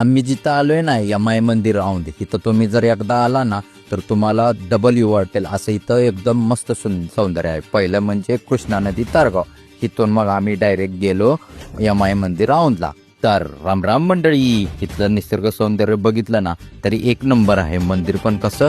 आम्ही जिथं आलोय ना एम माय मंदिर राहून दे. इथं तुम्ही जर एकदा आला ना तर तुम्हाला डबल यू वाटेल. असं इथं एकदम मस्त सुं सौंदर्य आहे. पहिलं म्हणजे कृष्णा नदी तारगाव. इथून मग आम्ही डायरेक्ट गेलो एम आय मंदिर राऊंडला. तर रामराम मंडळी इथलं निसर्ग सौंदर्य बघितलं ना तरी एक नंबर आहे. मंदिर पण कसं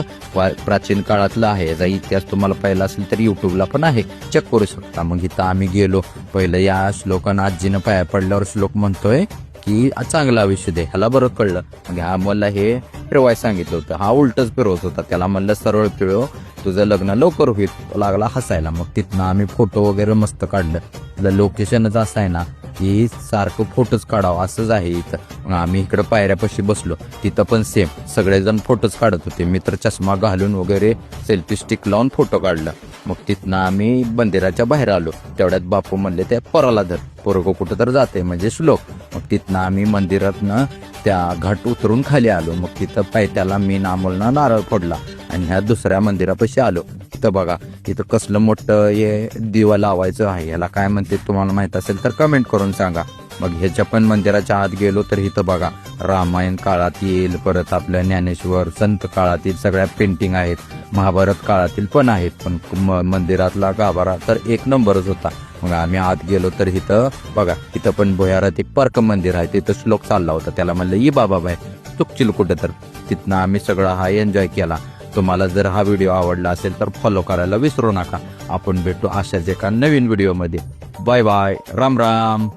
प्राचीन काळातलं आहे. याचा इतिहास तुम्हाला पाहिला असेल तर युट्यूबला पण आहे. चेक करू शकता. मग इथं आम्ही गेलो. पहिलं या श्लोकानं आजीनं पाया पडल्यावर श्लोक म्हणतोय की चांगला आयुष्य दे. ह्याला बरं कळलं. मग ह्या मला हे फिरवाय सांगितलं होतं. हा उलटच फिरवत होता. त्याला म्हणलं सरळ फिरव. तुझं लग्न लवकर होईल. तो लागला हसायला. मग तिथनं आम्ही फोटो वगैरे मस्त काढलं. तिथलं लोकेशनच असं आहे ना की सारखं फोटोच काढावं. असंच आहे इथं. आम्ही इकडं पायऱ्यापाशी बसलो. तिथं पण सेम सगळेजण फोटोच काढत होते. मित्र चष्मा घालून वगैरे सेल्फी स्टिक लावून फोटो काढला. मग तिथनं आम्ही मंदिराच्या बाहेर आलो. तेवढ्यात बापू म्हणले त्या पोराला धर. पोरगो कुठं तर जाते म्हणजे श्लोक. मग तिथनं आम्ही मंदिरातनं त्या घाट उतरून खाली आलो. मग तिथं पायथ्याला मी नामोलनं नारळ फोडला आणि ह्या दुसऱ्या मंदिरापाशी आलो. तिथं बघा तिथं कसलं मोठं हे दिवा लावायचं आहे. ह्याला काय म्हणते तुम्हाला माहीत असेल तर कमेंट करून सांगा. मग ह्याच्या पण मंदिराच्या आत गेलो तर इथं बघा रामायण काळात येईल परत आपल्या ज्ञानेश्वर संत काळातील सगळ्या पेंटिंग आहेत. महाभारत काळातील पण आहेत पण म- मंदिरातला गाभारा तर एक नंबरच होता. मग आम्ही आत गेलो तर इथं बघा इथं पण भुयारात एक पर्क मंदिर आहे तिथं श्लोक चालला होता. त्याला म्हणलं ये बाबा बाय चुकचिल कुठं तर. तिथनं आम्ही सगळा हा एन्जॉय केला. तुम्हाला जर हा व्हिडिओ आवडला असेल तर फॉलो करायला विसरू नका. आपण भेटू अशाच एका नवीन व्हिडिओमध्ये. Bye bye Ram Ram.